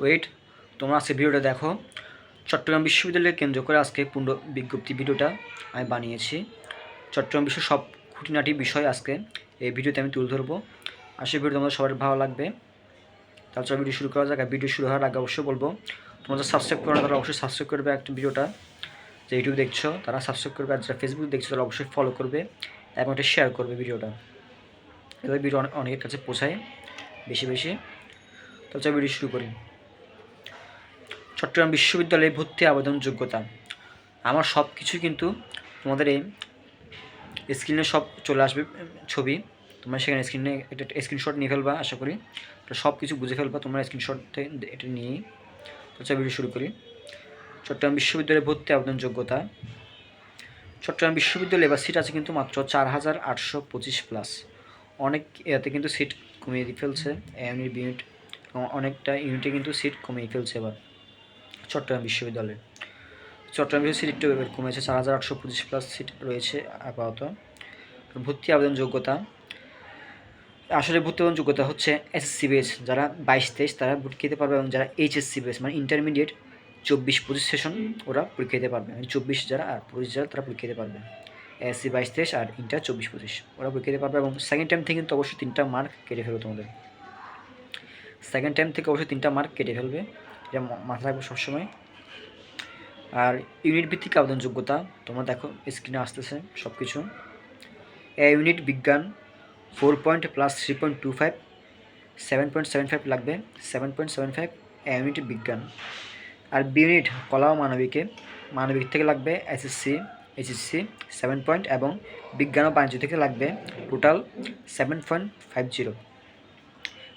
Wait তোমরা আজকে ভিডিওটা দেখো। চট্টগ্রাম বিশ্ববিদ্যালয় কেন্দ্র করে আজকে পূর্ণ বিজ্ঞপ্তি ভিডিওটা আমি বানিয়েছি। চট্টগ্রাম বিশ্ব সব খুঁটিনাটি বিষয় আজকে এই ভিডিওতে আমি তুলে ধরবো। আশা ভিডিও তোমাদের সবার ভালো লাগবে। চলো ভিডিও শুরু করা যাক। ভিডিও শুরু হওয়ার আগে অবশ্যই বলব তোমাদের সাবস্ক্রাইব করো তারা অবশ্যই সাবস্ক্রাইব করবে একটা ভিডিওটা। যে ইউটিউব দেখছ, তারা সাবস্ক্রাইব করবে। আর যারা ফেসবুক দেখছ, তারা অবশ্যই ফলো করবে এবং এটা শেয়ার করবে ভিডিওটা। এবার ভিডিও অনেক অনেকের কাছে পৌঁছায় বেশি বেশি। তো চলো ভিডিও শুরু করি। চট্টগ্রাম বিশ্ববিদ্যালয়ে ভর্তি আবেদন যোগ্যতা আমার সব কিছু কিন্তু তোমাদের এই স্ক্রিনে সব চলে আসবে, ছবি। তোমরা সেখানে স্ক্রিনে একটা স্ক্রিনশট নিয়ে ফেলবা, আশা করি। সব কিছু বুঝে ফেলবা, তোমরা স্ক্রিনশট এটা নিয়েই। তো ভিডিও শুরু করি। চট্টগ্রাম বিশ্ববিদ্যালয়ে ভর্তি আবেদন যোগ্যতা চট্টগ্রাম বিশ্ববিদ্যালয়ে এবার সিট আছে কিন্তু মাত্র চার হাজার আটশো পঁচিশ প্লাস অনেক এতে কিন্তু সিট কমিয়ে ফেলছে ইউনিট ইউনিট অনেকটা ইউনিটে কিন্তু সিট কমিয়ে ফেলছে এবার। চট্টগ্রাম বিশ্ববিদ্যালয়ে। চট্টগ্রাম বিশ্ববিদ্যালয় সিট একটু কমেছে চার হাজার আটশো পঁচিশ প্লাস সিট রয়েছে আপাতত। ভর্তি আবেদন যোগ্যতা। আসলে ভর্তি আবেদন যোগ্যতা হচ্ছে এসএসসি বেস যারা বাইশ তেইশ তারা ভর্তি দিতে পারবে এবং যারা এইচএসসি বেস মানে ইন্টারমিডিয়েট চব্বিশ পঁচিশ সেশন ওরা পরীক্ষা দিতে পারবে। মানে চব্বিশ যারা আর পঁচিশ যারা, তারা পরীক্ষা দিতে পারবে। এসসি বাইশ তেইশ আর ইন্টার চব্বিশ পঁচিশ, ওরা পরীক্ষা দিতে পারবে এবং সেকেন্ড টাইম থেকে কিন্তু অবশ্যই তিনটা মার্ক কেটে ফেলবে তোমাদের। সেকেন্ড টাইম থেকে অবশ্যই তিনটা মার্ক কেটে ফেলবে। এটা মাথায় রাখব সবসময়। আর ইউনিট ভিত্তিক আবেদন যোগ্যতা তোমরা দেখো স্ক্রিনে আসতেছে সব কিছু এ ইউনিট বিজ্ঞান four point plus three point two five seven point seven five লাগবে seven point seven five A unit বিজ্ঞান। আর বি ইউনিট কলা ও মানবিকে, মানবিক থেকে লাগবে এসএসসি এইচএসসি সেভেন পয়েন্ট এবং বিজ্ঞান ও বাণিজ্য থেকে লাগবে total seven point five zero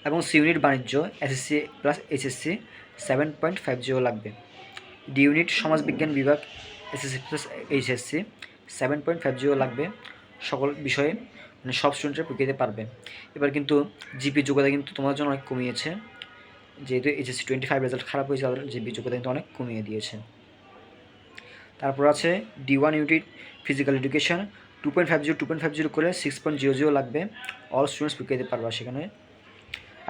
এবং সি ইউনিট বাণিজ্য SSC plus HSC seven point five zero লাগবে। ডি ইউনিট সমাজবিজ্ঞান বিভাগ SSC plus HSC seven point five zero লাগবে। সকল বিষয়ে মানে সব স্টুডেন্টরা পরীক্ষা দিতে পারবে। এবার কিন্তু জিপি যোগ্যতা কিন্তু তোমাদের জন্য অনেক কমিয়েছে। যেহেতু এইচএসসি টোয়েন্টি ফাইভ রেজাল্ট খারাপ হয়েছে, তাদের জিপি যোগ্যতা কিন্তু অনেক কমিয়ে দিয়েছে। তারপর আছে D one unit physical education two point five zero two point five zero করে সিক্স পয়েন্ট জিরো জিরো লাগবে। অল স্টুডেন্টস পরীক্ষা দিতে পারবে সেখানে।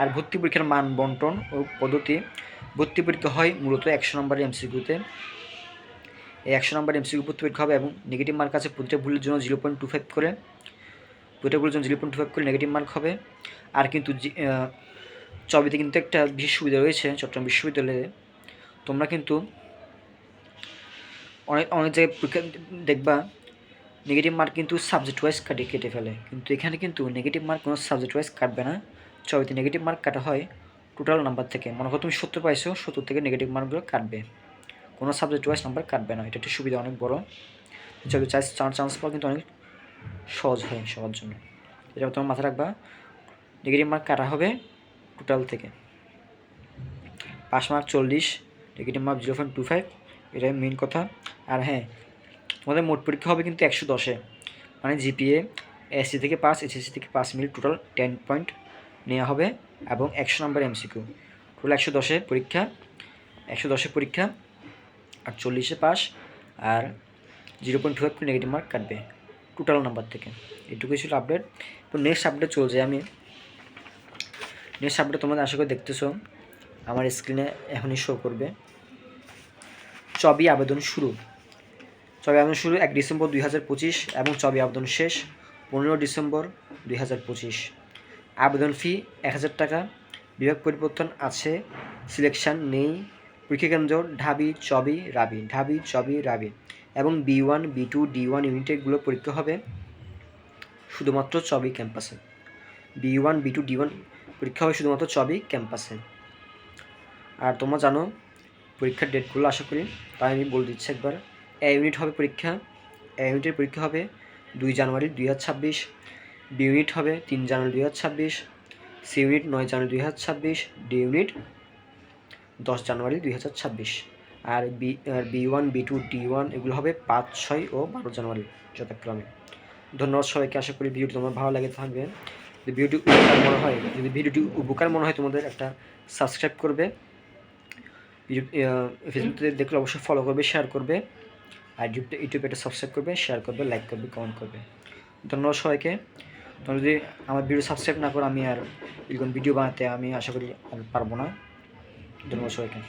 আর ভর্তি পরীক্ষার মান বন্টন ও পদ্ধতি। ভর্তি পরীক্ষা হয় মূলত একশো নম্বরের এমসিকিউতে এই একশো নম্বর এমসিকিউ ভর্তি পরীক্ষা হবে এবং নেগেটিভ মার্ক আছে প্রতিটা ভুলের জন্য জিরো পয়েন্ট টু ফাইভ করে। প্রতিটা ভুলের জন্য জিরো পয়েন্ট টু ফাইভ করে নেগেটিভ মার্ক হবে। আর কিন্তু চবিতে কিন্তু একটা বিশেষ সুবিধা রয়েছে চট্টগ্রাম বিশ্ববিদ্যালয়ে। তোমরা কিন্তু অনেক অনেক জায়গায় পরীক্ষা দেখবা নেগেটিভ মার্ক কিন্তু সাবজেক্ট ওয়াইজ কাটে কেটে ফেলে। কিন্তু এখানে কিন্তু নেগেটিভ মার্ক কোনো সাবজেক্ট ওয়াইজ কাটবে না। চবিতে নেগেটিভ মার্ক কাটা হয় টোটাল নাম্বার থেকে। মনে করো তুমি সত্তর পাইছো, সত্তর থেকে নেগেটিভ মার্কগুলো কাটবে। কোনো সাবজেক্ট ওয়াইজ নাম্বার কাটবে না, এটা একটা সুবিধা অনেক বড়। চবি চান্স চান্স পাওয়া কিন্তু অনেক সহজ হয় সবার জন্য। এটা তোমার মাথায় রাখবা নেগেটিভ মার্ক কাটা হবে টোটাল থেকে। পাঁচ মার্ক চল্লিশ negative mark zero point two five এটাই মেন কথা। আর হ্যাঁ তোমাদের মোট পরীক্ষা হবে কিন্তু একশো দশে। মানে জিপিএ এসসি থেকে পাস এসএসসি থেকে পাস মিল টোটাল টেন পয়েন্ট নেওয়া হবে এবং একশো নম্বর এমসিকিউ। টোটাল একশো দশে পরীক্ষা, একশো দশে পরীক্ষা, আর চল্লিশে পাস আর zero point two negative mark কাটবে টোটাল নাম্বার থেকে। এটুকুই ছিল আপডেট। তো নেক্সট আপডেট চলছে। আমি নেক্সট আপডেট তোমাদের আশা করে দেখতেছো। আমার স্ক্রিনে এখনই শো করবে। চবি আবেদন শুরু। চবি আবেদন শুরু এক ডিসেম্বর দুই হাজার পঁচিশ এবং চবি আবেদন শেষ পনেরো ডিসেম্বর দুই হাজার পঁচিশ। আবেদন ফি এক হাজার টাকা। বিভাগ পরিবর্তন আছে, সিলেকশান নেই। পরীক্ষা কেন্দ্র ঢাবি, চবি, রাবি, ঢাবি, চবি, রাবি এবং B one, B two, D one ইউনিটেগুলো পরীক্ষা হবে শুধুমাত্র চবি ক্যাম্পাসে। B one, B two, D one পরীক্ষা হবে শুধুমাত্র চবি ক্যাম্পাসে। আর তোমরা জানো পরীক্ষার ডেটগুলো, আশা করি। তাই আমি বলে দিচ্ছি একবার। এ ইউনিট হবে পরীক্ষা। এ ইউনিটের পরীক্ষা হবে দুই জানুয়ারি দুই হাজার ছাব্বিশ। বি ইউনিট হবে তিন জানুয়ারি দুই হাজার ছাব্বিশ, সি ইউনিট নয় জানুয়ারি দুই হাজার ছাব্বিশ, ডি ইউনিট দশ জানুয়ারি দুই হাজার ছাব্বিশ। আর B one, B two, D one এগুলো হবে পাঁচ, ছয় ও বারো জানুয়ারি যথাক্রমে। ধন্যবাদ সবাইকে, আশা করি ভিডিওটি তোমার ভালো লাগে থাকবে। যদি ভিডিওটি উপকার মনে হয়, যদি ভিডিওটি উপকার মনে হয় তোমাদের, একটা সাবস্ক্রাইব করবে। ফেসবুকে দেখলে অবশ্যই ফলো করবে শেয়ার করবে। আর ইউটিউবে ইউটিউবে একটা সাবস্ক্রাইব করবে শেয়ার করবে লাইক করবে কমেন্ট করবে। ধন্যবাদ সবাইকে। তোমরা যদি আমার ভিডিও সাবস্ক্রাইব না করো, আমি আর এরকম ভিডিও বানাতে আমি আশা করি পারব না। ধন্যবাদ সবাইকে।